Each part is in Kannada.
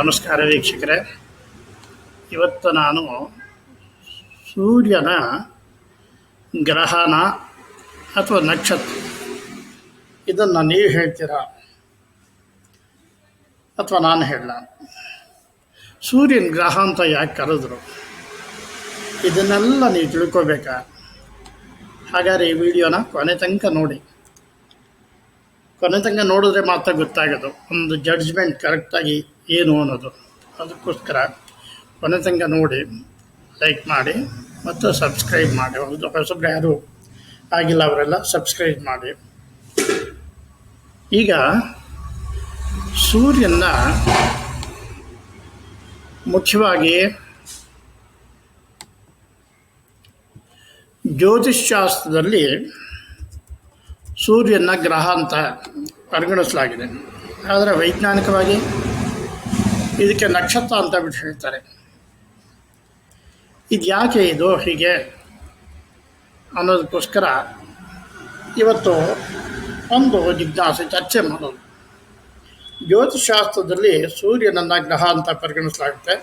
ನಮಸ್ಕಾರ ವೀಕ್ಷಕರೇ. ಇವತ್ತು ನಾನು ಸೂರ್ಯನ ಗ್ರಹಣ ಅಥವಾ ನಕ್ಷತ್ರ ಇದನ್ನು ನೀವು ಹೇಳ್ತೀರಾ? ಅಥವಾ ನಾನು ಹೇಳ ಸೂರ್ಯನ ಗ್ರಹ ಅಂತ ಯಾಕೆ ಕರೆದ್ರು? ಇದನ್ನೆಲ್ಲ ನೀವು ತಿಳ್ಕೋಬೇಕಾ? ಹಾಗಾದ್ರೆ ಈ ವಿಡಿಯೋನ ಕೊನೆ ತನಕ ನೋಡಿ. ಕೊನೆ ತನಕ ನೋಡಿದ್ರೆ ಮಾತ್ರ ಗೊತ್ತಾಗೋದು. ಒಂದು ಜಡ್ಜ್ಮೆಂಟ್ ಕರೆಕ್ಟಾಗಿ ಏನು ಅನ್ನೋದು ಅದಕ್ಕೋಸ್ಕರ ಕೊನೆ ನೋಡಿ ಲೈಕ್ ಮಾಡಿ ಮತ್ತು ಸಬ್ಸ್ಕ್ರೈಬ್ ಮಾಡಿ. ಒಂದು ಹೊಸಬ್ರು ಯಾರು ಆಗಿಲ್ಲ ಅವರೆಲ್ಲ ಸಬ್ಸ್ಕ್ರೈಬ್ ಮಾಡಿ. ಈಗ ಸೂರ್ಯನ ಮುಖ್ಯವಾಗಿ ಜ್ಯೋತಿಷ್ಶಾಸ್ತ್ರದಲ್ಲಿ ಸೂರ್ಯನ ಗ್ರಹ ಅಂತ ಪರಿಗಣಿಸಲಾಗಿದೆ. ಆದರೆ ವೈಜ್ಞಾನಿಕವಾಗಿ ಇದಕ್ಕೆ ನಕ್ಷತ್ರ ಅಂತ ಬಿಟ್ಟು ಹೇಳ್ತಾರೆ. ಇದು ಯಾಕೆ ಇದು ಹೀಗೆ ಅನ್ನೋದಕ್ಕೋಸ್ಕರ ಇವತ್ತು ಒಂದು ಜಿಜ್ಞಾಸೆ ಚರ್ಚೆ ಮಾಡೋದು. ಜ್ಯೋತಿಷಾಸ್ತ್ರದಲ್ಲಿ ಸೂರ್ಯನನ್ನು ಗ್ರಹ ಅಂತ ಪರಿಗಣಿಸಲಾಗುತ್ತೆ.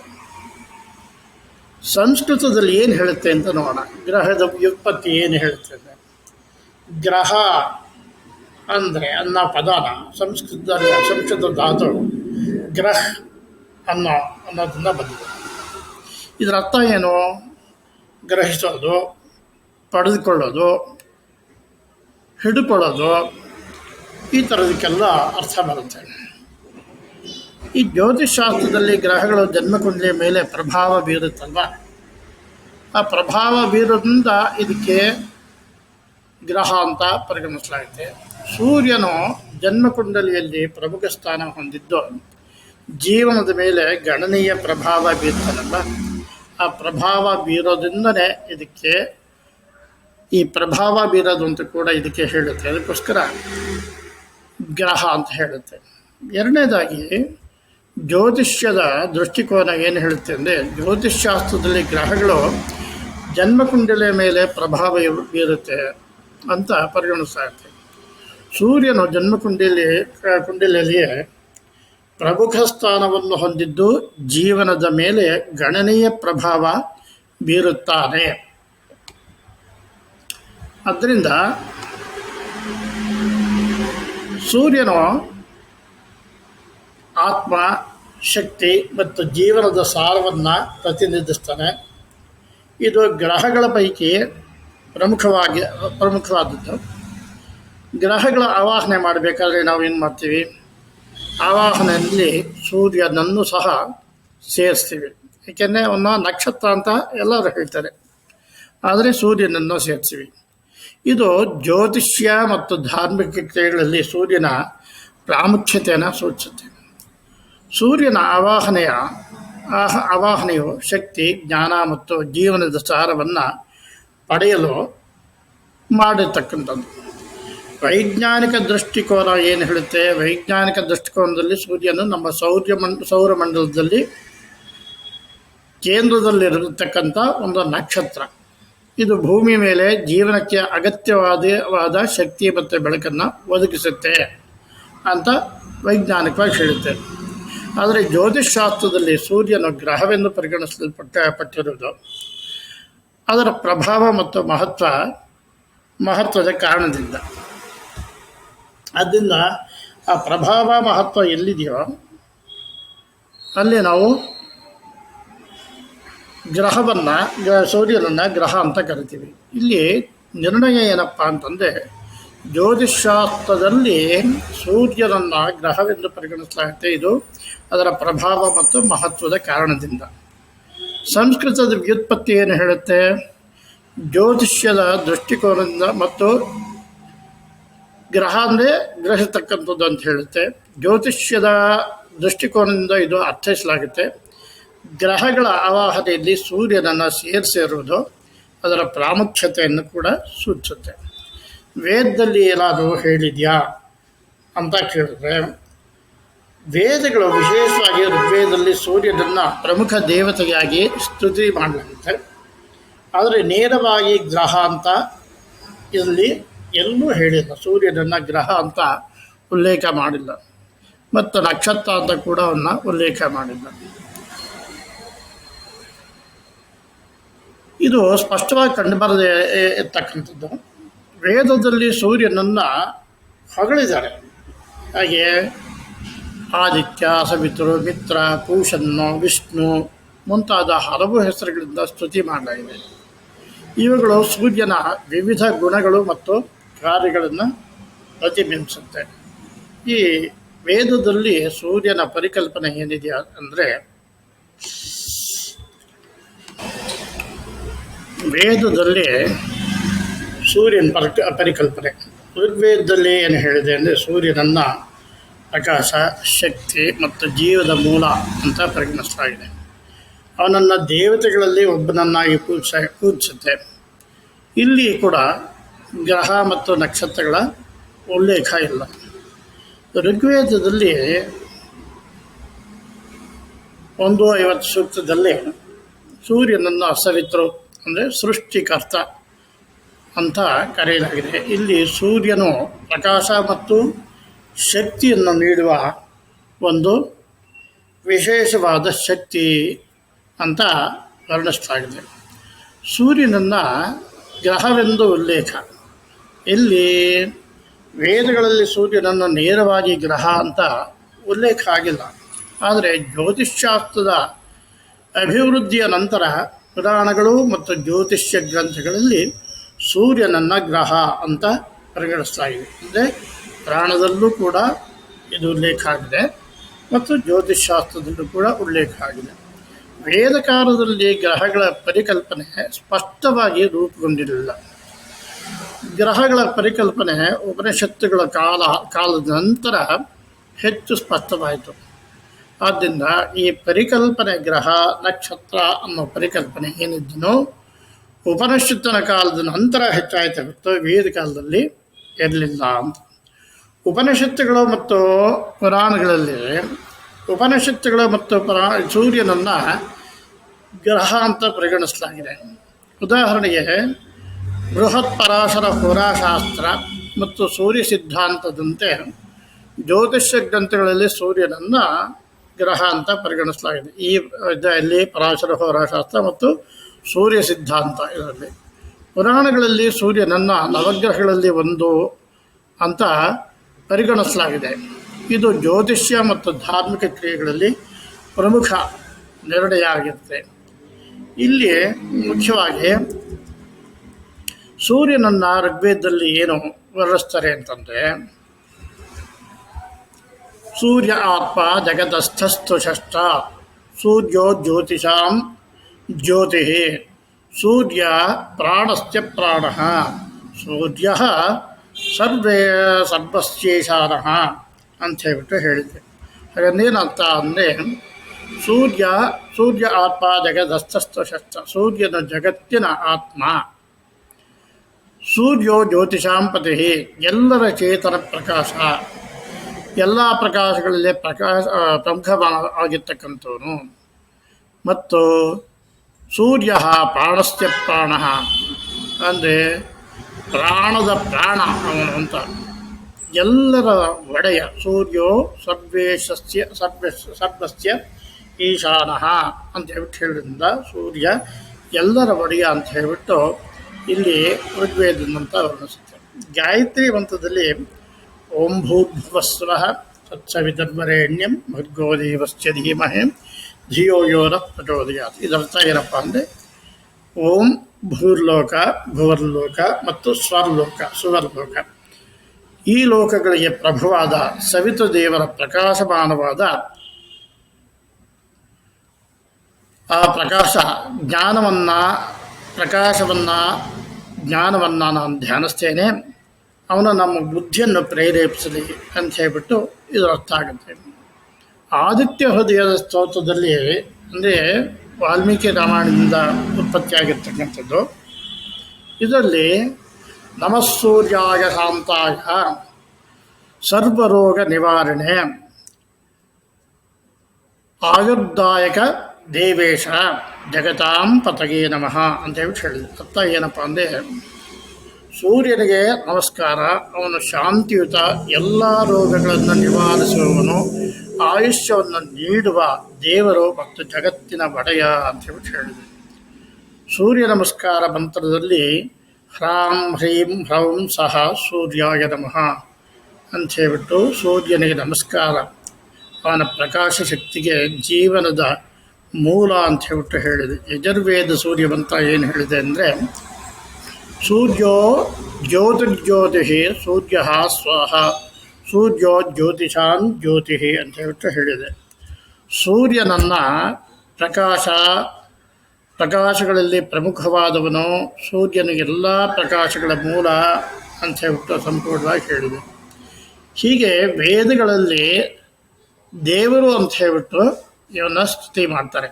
ಸಂಸ್ಕೃತದಲ್ಲಿ ಏನು ಹೇಳುತ್ತೆ ಅಂತ ನೋಡೋಣ. ಗ್ರಹದ ವ್ಯುತ್ಪತ್ತಿ ಏನು ಹೇಳುತ್ತೆ ಅಂದರೆ ಗ್ರಹ ಅಂದರೆ ಅನ್ನೋ ಪದಾನ. ಸಂಸ್ಕೃತದಲ್ಲಿ ಸಂಸ್ಕೃತ ಧಾತು ಗ್ರಹ. ಅನ್ನೋ ಅನ್ನೋದರಿಂದ ಬಂದಿದೆ. ಇದರ ಅರ್ಥ ಏನು? ಗ್ರಹಿಸೋದು, ಪಡೆದುಕೊಳ್ಳೋದು, ಹಿಡ್ಕೊಳ್ಳೋದು, ಈ ಥರದಕ್ಕೆಲ್ಲ ಅರ್ಥ ಬರುತ್ತೆ. ಈ ಜ್ಯೋತಿಷಾಸ್ತ್ರದಲ್ಲಿ ಗ್ರಹಗಳು ಜನ್ಮಕುಂಡಲಿಯ ಮೇಲೆ ಪ್ರಭಾವ ಬೀರುತ್ತಲ್ವ? ಆ ಪ್ರಭಾವ ಬೀರೋದ್ರಿಂದ ಇದಕ್ಕೆ ಗ್ರಹ ಅಂತ ಪರಿಗಣಿಸಲಾಗುತ್ತೆ. ಸೂರ್ಯನು ಜನ್ಮಕುಂಡಲಿಯಲ್ಲಿ ಪ್ರಮುಖ ಸ್ಥಾನ ಹೊಂದಿದ್ದು ಜೀವನದ ಮೇಲೆ ಗಣನೀಯ ಪ್ರಭಾವ ಬೀರ್ತಾನಲ್ಲ ಆ ಪ್ರಭಾವ ಬೀರೋದ್ರಿಂದನೇ ಇದಕ್ಕೆ ಈ ಪ್ರಭಾವ ಬೀರೋದು ಅಂತ ಕೂಡ ಇದಕ್ಕೆ ಹೇಳುತ್ತೆ. ಅದಕ್ಕೋಸ್ಕರ ಗ್ರಹ ಅಂತ ಹೇಳುತ್ತೆ. ಎರಡನೇದಾಗಿ ಜ್ಯೋತಿಷ್ಯದ ದೃಷ್ಟಿಕೋನ ಏನು ಹೇಳುತ್ತೆ ಅಂದರೆ ಜ್ಯೋತಿಷ್ಶಾಸ್ತ್ರದಲ್ಲಿ ಗ್ರಹಗಳು ಜನ್ಮಕುಂಡಲಿಯ ಮೇಲೆ ಪ್ರಭಾವ ಬೀರುತ್ತೆ ಅಂತ ಪರಿಗಣಿಸಲಾಗುತ್ತೆ ಸೂರ್ಯನು ಜನ್ಮಕುಂಡಲಿ, ಕುಂಡಲಿಯಲ್ಲಿಯೇ ಪ್ರಮುಖ ಸ್ಥಾನವನ್ನು ಹೊಂದಿದ್ದು ಜೀವನದ ಮೇಲೆ ಗಣನೀಯ ಪ್ರಭಾವ ಬೀರುತ್ತಾನೆ. ಆದ್ದರಿಂದ ಸೂರ್ಯನು ಆತ್ಮ, ಶಕ್ತಿ ಮತ್ತು ಜೀವನದ ಸಾರವನ್ನು ಪ್ರತಿನಿಧಿಸ್ತಾನೆ. ಇದು ಗ್ರಹಗಳ ಪೈಕಿ ಪ್ರಮುಖವಾಗಿ ಪ್ರಮುಖವಾದದ್ದು. ಗ್ರಹಗಳ ಆವಾಹನೆ ಮಾಡಬೇಕಾದ್ರೆ ನಾವು ಏನು ಮಾಡ್ತೀವಿ? ಆವಾಹನೆಯಲ್ಲಿ ಸೂರ್ಯನನ್ನು ಸಹ ಸೇರಿಸ್ತೀವಿ. ಏಕೆಂದರೆ ಅವನ್ನ ನಕ್ಷತ್ರ ಅಂತ ಎಲ್ಲರೂ ಹೇಳ್ತಾರೆ. ಆದರೆ ಸೂರ್ಯನನ್ನು ಸೇರಿಸ್ತೀವಿ. ಇದು ಜ್ಯೋತಿಷ್ಯ ಮತ್ತು ಧಾರ್ಮಿಕ ಕ್ರಿಯೆಗಳಲ್ಲಿ ಸೂರ್ಯನ ಪ್ರಾಮುಖ್ಯತೆಯನ್ನು ಸೂಚಿಸುತ್ತೆ. ಸೂರ್ಯನ ಆವಾಹನೆಯ ಆಹ ಆವಾಹನೆಯು ಶಕ್ತಿ, ಜ್ಞಾನ ಮತ್ತು ಜೀವನದ ಸಾರವನ್ನು ಪಡೆಯಲು ಮಾಡಿರ್ತಕ್ಕಂಥದ್ದು. ವೈಜ್ಞಾನಿಕ ದೃಷ್ಟಿಕೋನ ಏನು ಹೇಳುತ್ತೆ? ವೈಜ್ಞಾನಿಕ ದೃಷ್ಟಿಕೋನದಲ್ಲಿ ಸೂರ್ಯನು ನಮ್ಮ ಸೌರ್ಯ ಮಂಡ ಸೌರಮಂಡಲದಲ್ಲಿ ಕೇಂದ್ರದಲ್ಲಿರತಕ್ಕಂಥ ಒಂದು ನಕ್ಷತ್ರ. ಇದು ಭೂಮಿ ಮೇಲೆ ಜೀವನಕ್ಕೆ ಅಗತ್ಯವಾದವಾದ ಶಕ್ತಿ ಮತ್ತು ಬೆಳಕನ್ನು ಒದಗಿಸುತ್ತೆ ಅಂತ ವೈಜ್ಞಾನಿಕವಾಗಿ ಹೇಳುತ್ತೆ. ಆದರೆ ಜ್ಯೋತಿಷ್ಶಾಸ್ತ್ರದಲ್ಲಿ ಸೂರ್ಯನು ಗ್ರಹವೆಂದು ಪರಿಗಣಿಸಲ್ಪಟ್ಟ, ಪಟ್ಟಿರುವುದು. ಅದರ ಪ್ರಭಾವ ಮತ್ತು ಮಹತ್ವ ಮಹತ್ವದ ಕಾರಣದಿಂದ. ಆದ್ದರಿಂದ ಆ ಪ್ರಭಾವ ಮಹತ್ವ ಎಲ್ಲಿದೆಯೋ, ಅಲ್ಲಿ ನಾವು ಗ್ರಹವನ್ನು ಗ್ರಹ ಸೂರ್ಯನನ್ನು ಗ್ರಹ ಅಂತ ಕರಿತೀವಿ. ಇಲ್ಲಿ ನಿರ್ಣಯ ಏನಪ್ಪ ಅಂತಂದರೆ ಜ್ಯೋತಿಷಾಸ್ತ್ರದಲ್ಲಿ ಸೂರ್ಯನನ್ನು ಗ್ರಹವೆಂದು ಪರಿಗಣಿಸಲಾಗುತ್ತೆ. ಇದು ಅದರ ಪ್ರಭಾವ ಮತ್ತು ಮಹತ್ವದ ಕಾರಣದಿಂದ. ಸಂಸ್ಕೃತದ ವ್ಯುತ್ಪತ್ತಿ ಏನು ಹೇಳುತ್ತೆ? ಜ್ಯೋತಿಷ್ಯದ ದೃಷ್ಟಿಕೋನದಿಂದ ಮತ್ತು ಗ್ರಹ ಅಂದರೆ ಗ್ರಹಿಸತಕ್ಕಂಥದ್ದು ಅಂತ ಹೇಳುತ್ತೆ. ಜ್ಯೋತಿಷ್ಯದ ದೃಷ್ಟಿಕೋನದಿಂದ ಇದು ಅರ್ಥೈಸಲಾಗುತ್ತೆ. ಗ್ರಹಗಳ ಆವಾಹನೆಯಲ್ಲಿ ಸೂರ್ಯನನ್ನು ಸೇರಿಸಿರುವುದು ಅದರ ಪ್ರಾಮುಖ್ಯತೆಯನ್ನು ಕೂಡ ಸೂಚಿಸುತ್ತೆ. ವೇದದಲ್ಲಿ ಏನಾದರೂ ಹೇಳಿದೆಯಾ ಅಂತ ಕೇಳಿದ್ರೆ, ವೇದಗಳು ವಿಶೇಷವಾಗಿ ಋಗ್ವೇದದಲ್ಲಿ ಸೂರ್ಯನನ್ನು ಪ್ರಮುಖ ದೇವತೆಯಾಗಿ ಸ್ತುತಿ ಮಾಡಲಾಗುತ್ತೆ ಆದರೆ ನೇರವಾಗಿ ಗ್ರಹ ಅಂತ ಇಲ್ಲಿ ಎಲ್ಲೂ ಹೇಳಿಲ್ಲ. ಸೂರ್ಯನನ್ನು ಗ್ರಹ ಅಂತ ಉಲ್ಲೇಖ ಮಾಡಿಲ್ಲ. ಮತ್ತು ನಕ್ಷತ್ರ ಅಂತ ಕೂಡ ಅವನ್ನ ಉಲ್ಲೇಖ ಮಾಡಿಲ್ಲ. ಇದು ಸ್ಪಷ್ಟವಾಗಿ ಕಂಡುಬರದೆ ಇರ್ತಕ್ಕಂಥದ್ದು. ವೇದದಲ್ಲಿ ಸೂರ್ಯನನ್ನು ಹೊಗಳಿದ್ದಾರೆ. ಹಾಗೆ ಆದಿತ್ಯ ಸವಿತರು ಮಿತ್ರ ಪೂಷನ್ನು ವಿಷ್ಣು ಮುಂತಾದ ಹಲವು ಹೆಸರುಗಳಿಂದ ಸ್ತುತಿ ಮಾಡಲಾಗಿದೆ. ಇವುಗಳು ಸೂರ್ಯನ ವಿವಿಧ ಗುಣಗಳು ಮತ್ತು ಕಾರ್ಯಗಳನ್ನು ಪ್ರತಿಬಿಂಬಿಸುತ್ತೆ. ಈ ವೇದದಲ್ಲಿ ಸೂರ್ಯನ ಪರಿಕಲ್ಪನೆ ಏನಿದೆ ಅಂದರೆ, ವೇದದಲ್ಲಿ ಸೂರ್ಯನ ಪರ ಪರಿಕಲ್ಪನೆ. ಋಗ್ವೇದದಲ್ಲಿ ಏನು ಹೇಳಿದೆ ಅಂದರೆ, ಸೂರ್ಯನನ್ನು ಪ್ರಕಾಶ ಶಕ್ತಿ ಮತ್ತು ಜೀವದ ಮೂಲ ಅಂತ ಪರಿಗಣಿಸಲಾಗಿದೆ. ಅವನನ್ನು ದೇವತೆಗಳಲ್ಲಿ ಒಬ್ಬನನ್ನಾಗಿ ಪೂಜಿಸ ಪೂಜಿಸುತ್ತೆ ಇಲ್ಲಿ ಕೂಡ ಗ್ರಹ ಮತ್ತು ನಕ್ಷತ್ರಗಳ ಉಲ್ಲೇಖ ಇಲ್ಲ. ಋಗ್ವೇದದಲ್ಲಿ ಒಂದು ಐವತ್ತು ಸೂಕ್ತದಲ್ಲಿ ಸೂರ್ಯನನ್ನು ಅಸರಿತರು ಅಂದರೆ ಸೃಷ್ಟಿಕರ್ತ ಅಂತ ಕರೆಯಲಾಗಿದೆ. ಇಲ್ಲಿ ಸೂರ್ಯನು ಪ್ರಕಾಶ ಮತ್ತು ಶಕ್ತಿಯನ್ನು ನೀಡುವ ಒಂದು ವಿಶೇಷವಾದ ಶಕ್ತಿ ಅಂತ ವರ್ಣಿಸಲಾಗಿದೆ. ಸೂರ್ಯನನ್ನು ಗ್ರಹವೆಂದು ಉಲ್ಲೇಖ. ಇಲ್ಲಿ ವೇದಗಳಲ್ಲಿ ಸೂರ್ಯನನ್ನು ನೇರವಾಗಿ ಗ್ರಹ ಅಂತ ಉಲ್ಲೇಖ ಆಗಿಲ್ಲ. ಆದರೆ ಜ್ಯೋತಿಷ್ಶಾಸ್ತ್ರದ ಅಭಿವೃದ್ಧಿಯ ನಂತರ ಪುರಾಣಗಳು ಮತ್ತು ಜ್ಯೋತಿಷ್ಯ ಗ್ರಂಥಗಳಲ್ಲಿ ಸೂರ್ಯನನ್ನು ಗ್ರಹ ಅಂತ ಪರಿಗಣಿಸ್ತಾ ಇದೆ. ಅಂದರೆ ಪುರಾಣದಲ್ಲೂ ಕೂಡ ಇದು ಉಲ್ಲೇಖ ಆಗಿದೆ ಮತ್ತು ಜ್ಯೋತಿಷ್ಶಾಸ್ತ್ರದಲ್ಲೂ ಕೂಡ ಉಲ್ಲೇಖ ಆಗಿದೆ. ವೇದಕಾಲದಲ್ಲಿ ಗ್ರಹಗಳ ಪರಿಕಲ್ಪನೆ ಸ್ಪಷ್ಟವಾಗಿ ರೂಪುಗೊಂಡಿರಲಿಲ್ಲ. ಗ್ರಹಗಳ ಪರಿಕಲ್ಪನೆ ಉಪನಿಷತ್ತುಗಳ ಕಾಲ, ಕಾಲದ ನಂತರ ಹೆಚ್ಚು ಸ್ಪಷ್ಟವಾಯಿತು. ಆದ್ದರಿಂದ ಈ ಪರಿಕಲ್ಪನೆ ಗ್ರಹ, ನಕ್ಷತ್ರ ಅನ್ನೋ ಪರಿಕಲ್ಪನೆ ಏನಿದ್ದನೋ ಉಪನಿಷತ್ತಿನ ಕಾಲದ ನಂತರ ಹೆಚ್ಚಾಯಿತು ವೇದ ಕಾಲದಲ್ಲಿ ಇರಲಿಲ್ಲ ಉಪನಿಷತ್ತುಗಳು ಮತ್ತು ಪುರಾಣಗಳಲ್ಲಿ ಉಪನಿಷತ್ತುಗಳು ಮತ್ತು ಪುರಾ, ಸೂರ್ಯನನ್ನು ಗ್ರಹ ಅಂತ ಪರಿಗಣಿಸಲಾಗಿದೆ. ಉದಾಹರಣೆಗೆ ಬೃಹತ್ ಪರಾಶರ ಹೋರಾಶಾಸ್ತ್ರ ಮತ್ತು ಸೂರ್ಯ ಸಿದ್ಧಾಂತದಂತೆ ಜ್ಯೋತಿಷ್ಯ ಗ್ರಂಥಗಳಲ್ಲಿ ಸೂರ್ಯನನ್ನು ಗ್ರಹ ಅಂತ ಪರಿಗಣಿಸಲಾಗಿದೆ. ಈ ಇದರಲ್ಲಿ ಪರಾಶರ ಹೋರಾಶಾಸ್ತ್ರ ಮತ್ತು ಸೂರ್ಯ ಸಿದ್ಧಾಂತ ಇದರಲ್ಲಿ. ಪುರಾಣಗಳಲ್ಲಿ ಸೂರ್ಯನನ್ನು ನವಗ್ರಹಗಳಲ್ಲಿ ಒಂದು ಅಂತ ಪರಿಗಣಿಸಲಾಗಿದೆ. ಇದು ಜ್ಯೋತಿಷ್ಯ ಮತ್ತು ಧಾರ್ಮಿಕ ಕ್ರಿಯೆಗಳಲ್ಲಿ ಪ್ರಮುಖ ನಿರ್ಣಯ ಆಗಿರುತ್ತೆ ಇಲ್ಲಿ ಮುಖ್ಯವಾಗಿ ಸೂರ್ಯನನ್ನು ಋಗ್ವೇದದಲ್ಲಿ ಏನು ವರ್ಣಿಸ್ತಾರೆ ಅಂತಂದರೆ, ಸೂರ್ಯ ಆತ್ಮ ಜಗತಸ್ಥಸ್ತು ಷಷ್ಠ ಸೂರ್ಯೋ ಜ್ಯೋತಿಷಾಂ ಜ್ಯೋತಿ, ಸೂರ್ಯ ಪ್ರಾಣಸ್ಯ ಪ್ರಾಣ, ಸೂರ್ಯ ಸರ್ವೇ ಸರ್ವಶೇಷಾನ ಅಂತ ಹೇಳ್ಬಿಟ್ಟು ಹೇಳಿದ್ದೆ. ಹಾಗಂದೇನಂತ ಅಂದರೆ, ಸೂರ್ಯ ಸೂರ್ಯ ಆತ್ಮ ಜಗದಸ್ಥಸ್ತು ಷಷ್ಠ ಸೂರ್ಯನ ಜಗತ್ತಿನ ಆತ್ಮ ಸೂರ್ಯೋ ಜ್ಯೋತಿಷಾಂಪತಿ ಎಲ್ಲರ ಚೇತನ ಪ್ರಕಾಶ. ಎಲ್ಲ ಪ್ರಕಾಶಗಳಲ್ಲಿ ಪ್ರಕಾಶ ಪ್ರಮುಖ ಆಗಿರ್ತಕ್ಕಂಥವನು ಮತ್ತು ಸೂರ್ಯ ಪ್ರಾಣಸ್ಯ ಪ್ರಾಣ. ಅಂದರೆ ಪ್ರಾಣದ ಪ್ರಾಣ ಅವನು ಅಂತ. ಎಲ್ಲರ ಒಡೆಯ ಸೂರ್ಯೋ ಸರ್ವೇಶಸ್ಯ, ಸರ್ವ, ಸರ್ವಸ್ಯ ಈಶಾನ ಅಂತ ಹೇಳ್ಬಿಟ್ಟು ಹೇಳಿದ್ರಿಂದ ಸೂರ್ಯ ಎಲ್ಲರ ಒಡೆಯ ಅಂತ ಹೇಳಿಬಿಟ್ಟು ಇಲ್ಲಿ ಋಗ್ವೇದಂತ ವರ್ಣಿಸುತ್ತೆ. ಗಾಯತ್ರಿ ಮಂತ್ರದಲ್ಲಿ ಓಂ ಭೂರ್ಭುವಸ್ವ ತತ್ಸವಿತರ್ವರೇಣ್ಯಂ ಭರ್ಗೋ ದೇವಸ್ಯ ಧೀಮಹೆ ಧಿಯೋ ಯೋರ ಪ್ರಚೋದಯಾತ್. ಇದರ್ಥ ಏನಪ್ಪ ಅಂದರೆ ಓಂ ಭೂರ್ಲೋಕ, ಭುವರ್ಲೋಕ ಮತ್ತು ಸ್ವರ್ಲೋಕ, ಸುವರ್ಲೋಕ. ಈ ಲೋಕಗಳಿಗೆ ಪ್ರಭುವಾದ ಸವಿತು ದೇವರ ಪ್ರಕಾಶಮಾನವಾದ ಆ ಪ್ರಕಾಶ, ಜ್ಞಾನವನ್ನು, ಪ್ರಕಾಶವನ್ನು ಜ್ಞಾನವನ್ನು ನಾನು ಧ್ಯಾನಿಸ್ತೇನೆ, ಅವನು ನಮ್ಮ ಬುದ್ಧಿಯನ್ನು ಪ್ರೇರೇಪಿಸಲಿ ಅಂತ ಹೇಳ್ಬಿಟ್ಟು ಇದು ಅರ್ಥ ಆಗುತ್ತೆ. ಆದಿತ್ಯ ಹೃದಯದ ಸ್ತೋತ್ರದಲ್ಲಿ ಅಂದರೆ ವಾಲ್ಮೀಕಿ ರಾಮಾಯಣದಿಂದ ಉತ್ಪತ್ತಿಯಾಗಿರ್ತಕ್ಕಂಥದ್ದು ಇದರಲ್ಲಿ ನಮಸ್ಸೂರ್ಯಾಯ ಶಾಂತಾಯ, ಸರ್ವರೋಗ ನಿವಾರಣೆ, ಆಯುರ್ದಾಯಕ ದೇವೇಶ ಜಗತಾಂ ಪತಗೆ ನಮಃ ಅಂತ ಹೇಳ್ಬಿಟ್ಟು ಹೇಳಿದೆ ಅರ್ಥ ಏನಪ್ಪ ಅಂದರೆ ಸೂರ್ಯನಿಗೆ ನಮಸ್ಕಾರ, ಅವನು ಶಾಂತಿಯುತ, ಎಲ್ಲ ರೋಗಗಳನ್ನು ನಿವಾರಿಸುವವನು, ಆಯುಷ್ಯವನ್ನು ನೀಡುವ ದೇವರು ಮತ್ತು ಜಗತ್ತಿನ ಒಡೆಯ ಅಂತ ಹೇಳ್ಬಿಟ್ಟು ಹೇಳಿದೆ ಸೂರ್ಯ ನಮಸ್ಕಾರ ಮಂತ್ರದಲ್ಲಿ ಹ್ರಾಂ ಹ್ರೀಂ ಹ್ರೌಂ ಸಹ ಸೂರ್ಯಾಯ ನಮಃ ಅಂತ ಹೇಳ್ಬಿಟ್ಟು ಸೂರ್ಯನಿಗೆ ನಮಸ್ಕಾರ. ಅವನ ಪ್ರಕಾಶ ಶಕ್ತಿಗೆ ಜೀವನದ ಮೂಲ ಅಂತ ಹೇಳ್ಬಿಟ್ಟು ಹೇಳಿದೆ. ಯಜುರ್ವೇದ ಸೂರ್ಯ ಏನು ಹೇಳಿದೆ ಅಂದರೆ, ಸೂರ್ಯೋ ಜ್ಯೋತಿರ್ಜ್ಯೋತಿಷಿ ಸೂರ್ಯ ಸ್ವಾಹ, ಸೂರ್ಯೋ ಜ್ಯೋತಿಷಾನ್ ಜ್ಯೋತಿ ಅಂತ ಹೇಳ್ಬಿಟ್ಟು ಹೇಳಿದೆ. ಸೂರ್ಯನನ್ನು ಪ್ರಕಾಶ, ಪ್ರಕಾಶಗಳಲ್ಲಿ ಪ್ರಮುಖವಾದವನು ಸೂರ್ಯನ ಎಲ್ಲ ಪ್ರಕಾಶಗಳ ಮೂಲ ಅಂತ ಹೇಳ್ಬಿಟ್ಟು ಸಂಪೂರ್ಣವಾಗಿ ಹೇಳಿದೆ. ಹೀಗೆ ವೇದಗಳಲ್ಲಿ ದೇವರು ಅಂತ ಹೇಳ್ಬಿಟ್ಟು ಇವನ್ನ ಸ್ತುತಿ ಮಾಡ್ತಾರೆ.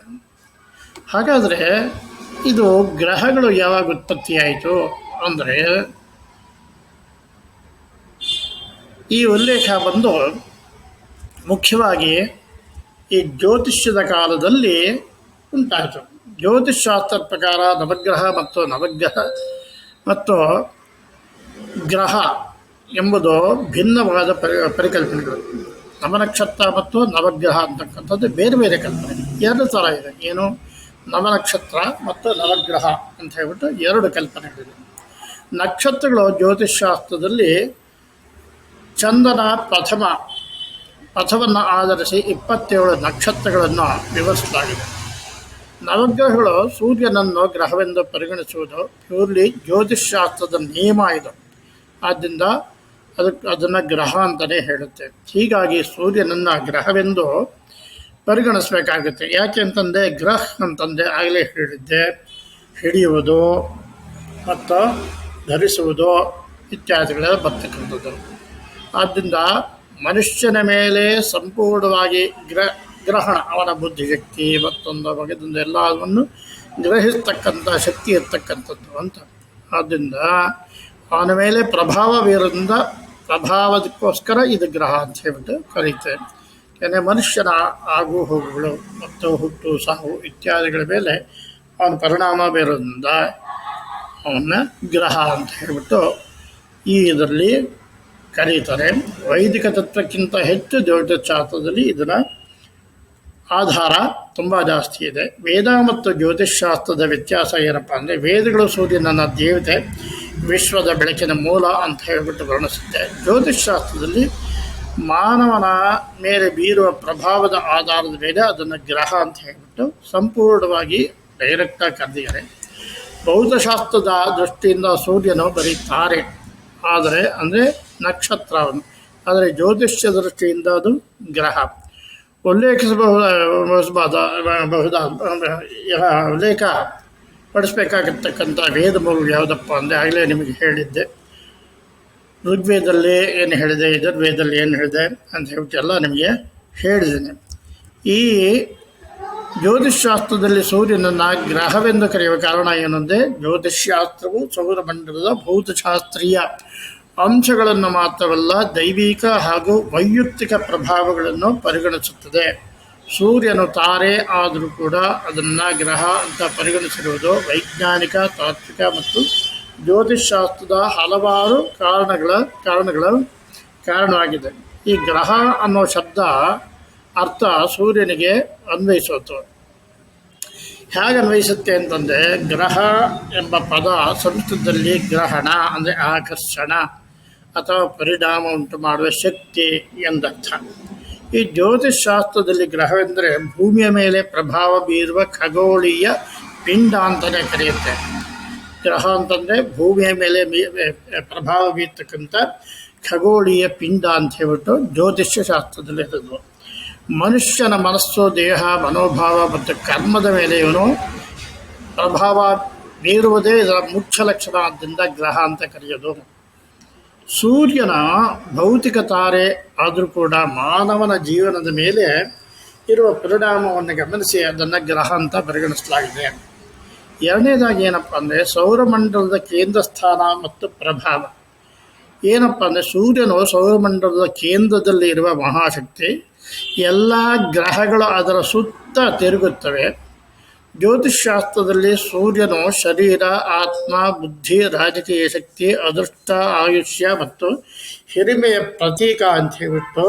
ಹಾಗಾದರೆ ಇದು ಗ್ರಹಗಳು ಯಾವಾಗ ಉತ್ಪತ್ತಿಯಾಯಿತು ಅಂದರೆ ಈ ಉಲ್ಲೇಖ ಬಂದು ಮುಖ್ಯವಾಗಿ ಈ ಜ್ಯೋತಿಷ್ಯದ ಕಾಲದಲ್ಲಿ ಉಂಟಾಯಿತು. ಜ್ಯೋತಿಷ್ಶಾಸ್ತ್ರದ ಪ್ರಕಾರ ನವಗ್ರಹ ಮತ್ತು ನವಗ್ರಹ ಮತ್ತು ಗ್ರಹ ಎಂಬುದು ಭಿನ್ನವಾದ ಪರಿ, ಪರಿಕಲ್ಪನೆಗಳು. ನವನಕ್ಷತ್ರ ಮತ್ತು ನವಗ್ರಹ ಅಂತಕ್ಕಂಥದ್ದು ಬೇರೆ ಬೇರೆ ಕಲ್ಪನೆ. ಎರಡು ಥರ ಇದೆ. ಏನು? ನವನಕ್ಷತ್ರ ಮತ್ತು ನವಗ್ರಹ ಅಂತ ಹೇಳ್ಬಿಟ್ಟು ಎರಡು ಕಲ್ಪನೆಗಳಿದೆ ನಕ್ಷತ್ರಗಳು ಜ್ಯೋತಿಷ್ಶಾಸ್ತ್ರದಲ್ಲಿ ಚಂದನ ಪ್ರಥಮ ಪಥವನ್ನು ಆಧರಿಸಿ ಇಪ್ಪತ್ತೇಳು ನಕ್ಷತ್ರಗಳನ್ನು ವಿವರಿಸಲಾಗಿದೆ. ನವಗ್ರಹಗಳು ಸೂರ್ಯನನ್ನು ಗ್ರಹವೆಂದು ಪರಿಗಣಿಸುವುದು ಪ್ಯೂರ್ಲಿ ಜ್ಯೋತಿಷ್ಶಾಸ್ತ್ರದ ನಿಯಮ ಇದು. ಆದ್ದರಿಂದ ಅದಕ್ಕೆ ಅದನ್ನು ಗ್ರಹ ಅಂತಲೇ ಹೇಳುತ್ತೆ. ಹೀಗಾಗಿ ಸೂರ್ಯನನ್ನು ಗ್ರಹವೆಂದು ಪರಿಗಣಿಸಬೇಕಾಗುತ್ತೆ. ಯಾಕೆ ಅಂತಂದರೆ ಗ್ರಹ ಅಂತಂದೆ ಆಗಲೇ ಹೇಳಿದ್ದೆ. ಹಿಡಿಯುವುದು ಮತ್ತು ಧರಿಸುವುದು ಇತ್ಯಾದಿಗಳೆಲ್ಲ ಬರ್ತಕ್ಕಂಥದ್ದು. ಆದ್ದರಿಂದ ಮನುಷ್ಯನ ಮೇಲೆ ಸಂಪೂರ್ಣವಾಗಿ ಗ್ರ, ಗ್ರಹಣ ಅವನ ಬುದ್ಧಿಶಕ್ತಿ ಮತ್ತೊಂದು ಬಗೆದೊಂದು ಎಲ್ಲವನ್ನು ಗ್ರಹಿಸ್ತಕ್ಕಂಥ ಶಕ್ತಿ ಇರ್ತಕ್ಕಂಥದ್ದು ಅಂತ. ಆದ್ದರಿಂದ ಅವನ ಮೇಲೆ ಪ್ರಭಾವ ಬೀರೋದ್ರಿಂದ ಪ್ರಭಾವದಕ್ಕೋಸ್ಕರ ಇದು ಗ್ರಹ ಅಂತ ಹೇಳ್ಬಿಟ್ಟು ಕರೀತೇವೆ ಏನೇ ಮನುಷ್ಯನ ಆಗು ಹೋಗುಗಳು ಮತ್ತು ಹುಟ್ಟು, ಸಾವು ಇತ್ಯಾದಿಗಳ ಮೇಲೆ ಅವನ ಪರಿಣಾಮ ಬೀರೋದ್ರಿಂದ ಅವನ್ನ ಗ್ರಹ ಅಂತ ಹೇಳ್ಬಿಟ್ಟು ಈ ಇದರಲ್ಲಿ ಕರೀತಾರೆ. ವೈದಿಕ ತತ್ವಕ್ಕಿಂತ ಹೆಚ್ಚು ಜ್ಯೋತಿಷಾಸ್ತ್ರದಲ್ಲಿ ಇದರ ಆಧಾರ ತುಂಬ ಜಾಸ್ತಿ ಇದೆ. ವೇದ ಮತ್ತು ಜ್ಯೋತಿಷ್ಶಾಸ್ತ್ರದ ವ್ಯತ್ಯಾಸ ಏನಪ್ಪ ಅಂದರೆ ವೇದಗಳು ಸೂರ್ಯನನ್ನ ದೇವತೆ, ವಿಶ್ವದ ಬೆಳಕಿನ ಮೂಲ ಅಂತ ಹೇಳಿಬಿಟ್ಟು ವರ್ಣಿಸುತ್ತೆ. ಜ್ಯೋತಿಷ್ಶಾಸ್ತ್ರದಲ್ಲಿ ಮಾನವನ ಮೇಲೆ ಬೀರುವ ಪ್ರಭಾವದ ಆಧಾರದ ಮೇಲೆ ಅದನ್ನು ಗ್ರಹ ಅಂತ ಹೇಳಿಬಿಟ್ಟು ಸಂಪೂರ್ಣವಾಗಿ ಡೈರೆಕ್ಟಾಗಿ ಕರೆದಿದ್ದಾರೆ. ಭೌತಶಾಸ್ತ್ರದ ದೃಷ್ಟಿಯಿಂದ ಸೂರ್ಯನು ಬರೀ ತಾರೆ, ಆದರೆ ಅಂದರೆ ನಕ್ಷತ್ರವನ್ನು ಆದರೆ ಜ್ಯೋತಿಷ್ಯ ದೃಷ್ಟಿಯಿಂದ ಅದು ಗ್ರಹ. ಉಲ್ಲೇಖಿಸಬಹುದಾದ ಬಹುದಾದ ಉಲ್ಲೇಖ ಪಡಿಸಬೇಕಾಗಿರ್ತಕ್ಕಂಥ ವೇದ ಮೂಲ ಯಾವುದಪ್ಪ ಅಂದರೆ ಆಗಲೇ ನಿಮಗೆ ಹೇಳಿದ್ದೆ ಋಗ್ವೇದದಲ್ಲಿ ಏನು ಹೇಳಿದೆ ಯಜುರ್ವೇದದಲ್ಲಿ ಏನು ಹೇಳಿದೆ ಅಂತ ಹೇಳ್ಬಿಟ್ಟು ಎಲ್ಲ ನಿಮಗೆ ಹೇಳಿದ್ದೇನೆ ಈ ಜ್ಯೋತಿಷ್ಶಾಸ್ತ್ರದಲ್ಲಿ ಸೂರ್ಯನನ್ನು ಗ್ರಹವೆಂದು ಕರೆಯುವ ಕಾರಣ ಏನಂದರೆ ಜ್ಯೋತಿಷ್ಶಾಸ್ತ್ರವು ಸೌರಮಂಡಲದ ಭೌತಶಾಸ್ತ್ರೀಯ ಅಂಶಗಳನ್ನು ಮಾತ್ರವಲ್ಲ, ದೈವಿಕ ಹಾಗೂ ವೈಯಕ್ತಿಕ ಪ್ರಭಾವಗಳನ್ನು ಪರಿಗಣಿಸುತ್ತದೆ. ಸೂರ್ಯನು ತಾರೆ ಆದರೂ ಕೂಡ ಅದನ್ನು ಗ್ರಹ ಅಂತ ಪರಿಗಣಿಸಿರುವುದು ವೈಜ್ಞಾನಿಕ, ತಾತ್ವಿಕ ಮತ್ತು ಜ್ಯೋತಿಷ್ಶಾಸ್ತ್ರದ ಹಲವಾರು ಕಾರಣಗಳ ಕಾರಣಗಳ ಕಾರಣವಾಗಿದೆ. ಈ ಗ್ರಹ ಅನ್ನೋ ಶಬ್ದ ಅರ್ಥ ಸೂರ್ಯನಿಗೆ ಅನ್ವಯಿಸುತ್ತೆ ಹೇಗೆ ಅನ್ವಯಿಸುತ್ತೆ ಅಂತಂದರೆ, ಗ್ರಹ ಎಂಬ ಪದ ಸಂಸ್ಕೃತದಲ್ಲಿ ಗ್ರಹಣ ಅಂದರೆ ಆಕರ್ಷಣ. ಅಥವಾ ಪರಿಣಾಮ ಉಂಟು ಮಾಡುವ ಶಕ್ತಿ ಎಂದರ್ಥ. ಈ ಜ್ಯೋತಿಷ್ಶಾಸ್ತ್ರದಲ್ಲಿ ಗ್ರಹವೆಂದರೆ ಭೂಮಿಯ ಮೇಲೆ ಪ್ರಭಾವ ಬೀರುವ ಖಗೋಳೀಯ ಪಿಂಡ ಅಂತಲೇ ಕರೆಯುತ್ತೆ. ಗ್ರಹ ಅಂತಂದರೆ ಭೂಮಿಯ ಮೇಲೆ ಪ್ರಭಾವ ಬೀರ್ತಕ್ಕಂಥ ಖಗೋಳೀಯ ಪಿಂಡ ಅಂತ ಹೇಳ್ಬಿಟ್ಟು ಜ್ಯೋತಿಷ್ಯ ಶಾಸ್ತ್ರದಲ್ಲಿ ಇರೋದು ಮನುಷ್ಯನ ಮನಸ್ಸು, ದೇಹ, ಮನೋಭಾವ ಮತ್ತು ಕರ್ಮದ ಮೇಲೆ ಇವನು ಪ್ರಭಾವ ಬೀರುವುದೇ ಇದರ ಮುಖ್ಯ ಲಕ್ಷಣ ಆದ್ದರಿಂದ ಗ್ರಹ ಅಂತ ಕರೆಯೋದು. ಸೂರ್ಯನ ಭೌತಿಕ ತಾರೆ ಆದರೂ ಕೂಡ ಮಾನವನ ಜೀವನದ ಮೇಲೆ ಇರುವ ಪರಿಣಾಮವನ್ನು ಗಮನಿಸಿ ಅದನ್ನು ಗ್ರಹ ಅಂತ ಪರಿಗಣಿಸಲಾಗಿದೆ. ಎರಡನೇದಾಗಿ ಏನಪ್ಪ ಅಂದರೆ ಸೌರಮಂಡಲದ ಕೇಂದ್ರ ಸ್ಥಾನ ಮತ್ತು ಪ್ರಭಾವ. ಏನಪ್ಪ ಅಂದರೆ ಸೂರ್ಯನು ಸೌರಮಂಡಲದ ಕೇಂದ್ರದಲ್ಲಿ ಇರುವ ಮಹಾಶಕ್ತಿ. ಎಲ್ಲ ಗ್ರಹಗಳು ಅದರ ಸುತ್ತ ತಿರುಗುತ್ತವೆ. ಜ್ಯೋತಿಷ್ಶಾಸ್ತ್ರದಲ್ಲಿ ಸೂರ್ಯನು ಶರೀರ, ಆತ್ಮ, ಬುದ್ಧಿ, ರಾಜಕೀಯ ಶಕ್ತಿ, ಅದೃಷ್ಟ, ಆಯುಷ್ಯ ಮತ್ತು ಹಿರಿಮೆಯ ಪ್ರತೀಕ ಅಂತ ಹೇಳಿಬಿಟ್ಟು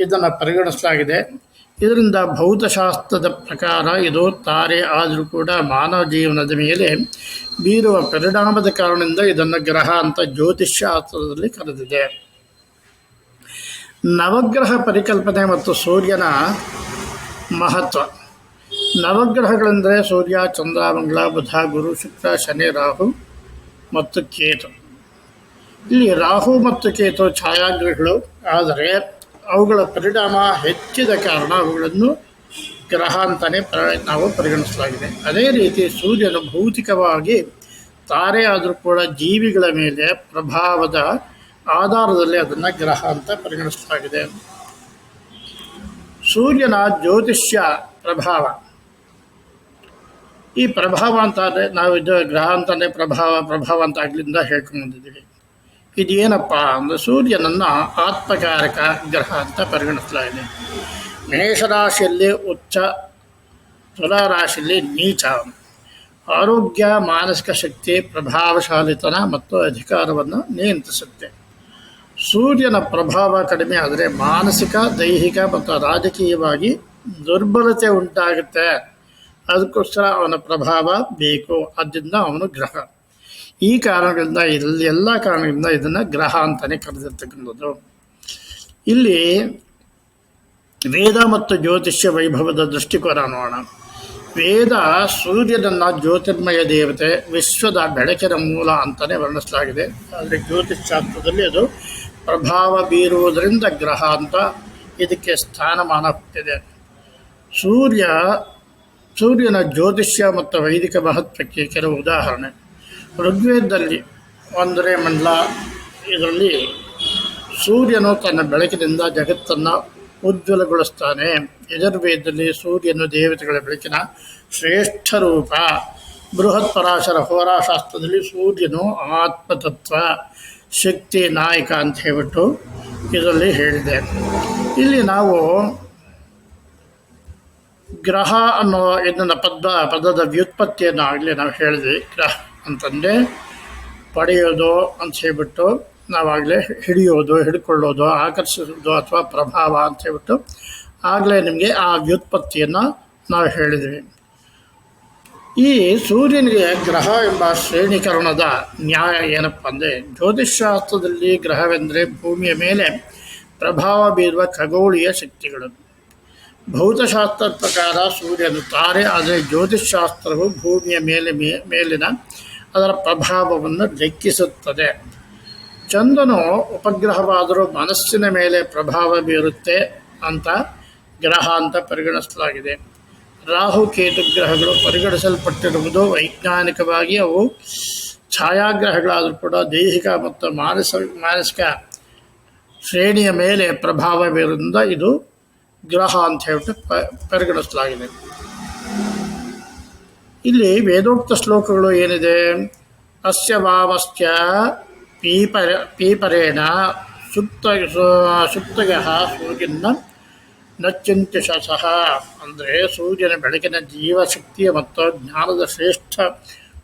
ಇದನ್ನು ಪರಿಗಣಿಸಲಾಗಿದೆ. ಇದರಿಂದ ಭೌತಶಾಸ್ತ್ರದ ಪ್ರಕಾರ ಇದು ತಾರೆ ಆದರೂ ಕೂಡ ಮಾನವ ಜೀವನದ ಮೇಲೆ ಬೀರುವ ಪರಿಣಾಮದ ಕಾರಣದಿಂದ ಇದನ್ನು ಗ್ರಹ ಅಂತ ಜ್ಯೋತಿಷ್ಶಾಸ್ತ್ರದಲ್ಲಿ ಕರೆದಿದೆ. ನವಗ್ರಹ ಪರಿಕಲ್ಪನೆ ಮತ್ತು ಸೂರ್ಯನ ಮಹತ್ವ. ನವಗ್ರಹಗಳೆಂದರೆ ಸೂರ್ಯ, ಚಂದ್ರ, ಮಂಗಳ, ಬುಧ, ಗುರು, ಶುಕ್ರ, ಶನಿ, ರಾಹು ಮತ್ತು ಕೇತು. ಇಲ್ಲಿ ರಾಹು ಮತ್ತು ಕೇತು ಛಾಯಾಗ್ರಹಗಳು, ಆದರೆ ಅವುಗಳ ಪರಿಣಾಮ ಹೆಚ್ಚಿದ ಕಾರಣ ಅವುಗಳನ್ನು ಗ್ರಹ ಅಂತಲೇ ಪ್ರ, ನಾವು ಪರಿಗಣಿಸಲಾಗಿದೆ. ಅದೇ ರೀತಿ ಸೂರ್ಯನು ಭೌತಿಕವಾಗಿ ತಾರೆ ಆದರೂ ಕೂಡ ಜೀವಿಗಳ ಮೇಲೆ ಪ್ರಭಾವದ ಆಧಾರದಲ್ಲಿ ಅದನ್ನು ಗ್ರಹ ಅಂತ ಪರಿಗಣಿಸಲಾಗಿದೆ. ಸೂರ್ಯನ ಜ್ಯೋತಿಷ್ಯ ಪ್ರಭಾವ. ಈ ಪ್ರಭಾವ ಅಂತ ಅಂದರೆ ನಾವು ಇದು ಗ್ರಹ ಅಂತಲೇ ಪ್ರಭಾವ ಪ್ರಭಾವ ಅಂತ ಆಗ್ಲಿಂದ ಹೇಳ್ಕೊಂಡ್ಬಂದಿದ್ದೀವಿ ಇದೇನಪ್ಪ ಅಂದರೆ ಸೂರ್ಯನನ್ನು ಆತ್ಮಕಾರಕ ಗ್ರಹ ಅಂತ ಪರಿಗಣಿಸಲಾಗಿದೆ. ಮೇಷರಾಶಿಯಲ್ಲಿ ಉಚ್ಚ, ತುಲಾರಾಶಿಯಲ್ಲಿ ನೀಚ. ಆರೋಗ್ಯ, ಮಾನಸಿಕ ಶಕ್ತಿ, ಪ್ರಭಾವಶಾಲಿತನ ಮತ್ತು ಅಧಿಕಾರವನ್ನು ನಿಯಂತ್ರಿಸುತ್ತೆ. ಸೂರ್ಯನ ಪ್ರಭಾವ ಕಡಿಮೆ ಆದರೆ ಮಾನಸಿಕ, ದೈಹಿಕ ಮತ್ತು ರಾಜಕೀಯವಾಗಿ ದುರ್ಬಲತೆ ಉಂಟಾಗುತ್ತೆ. ಅದಕ್ಕೋಸ್ಕರ ಅವನ ಪ್ರಭಾವ ಬೇಕು. ಆದ್ದರಿಂದ ಅವನು ಗ್ರಹ. ಈ ಕಾರಣಗಳಿಂದ ಇಲ್ಲಿ ಎಲ್ಲ ಕಾರಣಗಳಿಂದ ಇದನ್ನು ಗ್ರಹ ಅಂತಲೇ ಕರೆದಿರ್ತಕ್ಕಂಥದ್ದು. ಇಲ್ಲಿ ವೇದ ಮತ್ತು ಜ್ಯೋತಿಷ್ಯ ವೈಭವದ ದೃಷ್ಟಿಕೋನ ನೋಡೋಣ. ವೇದ ಸೂರ್ಯನನ್ನು ಜ್ಯೋತಿರ್ಮಯ ದೇವತೆ, ವಿಶ್ವದ ಬೆಳಕಿನ ಮೂಲ ಅಂತಲೇ ವರ್ಣಿಸಲಾಗಿದೆ. ಆದರೆ ಜ್ಯೋತಿಷ್ಶಾಸ್ತ್ರದಲ್ಲಿ ಅದು ಪ್ರಭಾವ ಬೀರುವುದರಿಂದ ಗ್ರಹ ಅಂತ ಇದಕ್ಕೆ ಸ್ಥಾನಮಾನ ಹುಟ್ಟಿದೆ ಸೂರ್ಯ ಸೂರ್ಯನ ಜ್ಯೋತಿಷ್ಯ ಮತ್ತು ವೈದಿಕ ಮಹತ್ವಕ್ಕೆ ಕೆಲವು ಉದಾಹರಣೆ. ಋಗ್ವೇದದಲ್ಲಿ ಒಂದರೆ ಮಂಡಲ, ಇದರಲ್ಲಿ ಸೂರ್ಯನು ತನ್ನ ಬೆಳಕಿನಿಂದ ಜಗತ್ತನ್ನು ಉಜ್ವಲಗೊಳಿಸ್ತಾನೆ. ಯಜುರ್ವೇದದಲ್ಲಿ ಸೂರ್ಯನು ದೇವತೆಗಳ ಬೆಳಕಿನ ಶ್ರೇಷ್ಠ ರೂಪ. ಬೃಹತ್ ಪರಾಶರ ಹೋರಾಶಾಸ್ತ್ರದಲ್ಲಿ ಸೂರ್ಯನು ಆತ್ಮತತ್ವ, ಶಕ್ತಿ ನಾಯಕ ಅಂತ ಹೇಳ್ಬಿಟ್ಟು ಇದರಲ್ಲಿ ಹೇಳಿದೆ. ಇಲ್ಲಿ ನಾವು ಗ್ರಹ ಅನ್ನೋ ಇದನ್ನ ಪದ, ಪದದ ವ್ಯುತ್ಪತ್ತಿಯನ್ನು ಆಗಲಿ ನಾವು ಹೇಳಿದ್ವಿ. ಗ್ರಹ ಅಂತಂದರೆ ಪಡೆಯೋದು ಅಂತ ಹೇಳ್ಬಿಟ್ಟು ನಾವಾಗಲೇ ಹಿಡಿಯೋದು, ಹಿಡ್ಕೊಳ್ಳೋದು, ಆಕರ್ಷಿಸೋದು ಅಥವಾ ಪ್ರಭಾವ ಅಂತ ಹೇಳ್ಬಿಟ್ಟು ಆಗಲೇ ನಿಮಗೆ ಆ ವ್ಯುತ್ಪತ್ತಿಯನ್ನು ನಾವು ಹೇಳಿದ್ವಿ. ಈ ಸೂರ್ಯನಿಗೆ ಗ್ರಹ ಎಂಬ ಶ್ರೇಣೀಕರಣದ ನ್ಯಾಯ ಏನಪ್ಪ ಅಂದರೆ ಜ್ಯೋತಿಷ್ಶಾಸ್ತ್ರದಲ್ಲಿ ಗ್ರಹವೆಂದರೆ ಭೂಮಿಯ ಮೇಲೆ ಪ್ರಭಾವ ಬೀರುವ ಖಗೋಳೀಯ ಶಕ್ತಿಗಳು. ಭೌತಶಾಸ್ತ್ರದ ಪ್ರಕಾರ ಸೂರ್ಯನು ತಾರೆ, ಆದರೆ ಜ್ಯೋತಿಷಾಸ್ತ್ರವು ಭೂಮಿಯ ಮೇಲೆ ಮೇಲಿನ ಅದರ ಪ್ರಭಾವವನ್ನು ಲೆಕ್ಕಿಸುತ್ತದೆ. ಚಂದನು ಉಪಗ್ರಹವಾದರೂ ಮನಸ್ಸಿನ ಮೇಲೆ ಪ್ರಭಾವ ಬೀರುತ್ತೆ ಅಂತ ಗ್ರಹ ಅಂತ ಪರಿಗಣಿಸಲಾಗಿದೆ. ರಾಹು ಕೇತು ಗ್ರಹಗಳು ಪರಿಗಣಿಸಲ್ಪಟ್ಟಿರುವುದು ವೈಜ್ಞಾನಿಕವಾಗಿ ಅವು ಛಾಯಾಗ್ರಹಗಳಾದರೂ ಕೂಡ ದೈಹಿಕ ಮತ್ತು ಮಾನಸ, ಮಾನಸಿಕ ಶ್ರೇಣಿಯ ಮೇಲೆ ಪ್ರಭಾವ ಬೀರುವುದರಿಂದ ಇದು ಗ್ರಹ ಅಂತ ಹೇಳ್ಬಿಟ್ಟು ಪ, ಪರಿಗಣಿಸಲಾಗಿದೆ. ಇಲ್ಲಿ ವೇದೋಕ್ತ ಶ್ಲೋಕಗಳು ಏನಿದೆ? ಅಸ್ಯ ವಾಮಸ್ಯ ಪೀಪರ, ಪೀಪರೇಣ ಸುಪ್ತ ಸುಪ್ತಗ ಸೂರ್ಯನ ನಚ್ಚಿಂತ್ಯ ಸಹ ಅಂದರೆ ಸೂರ್ಯನ ಬೆಳಕಿನ ಜೀವಶಕ್ತಿಯ ಮತ್ತು ಜ್ಞಾನದ ಶ್ರೇಷ್ಠ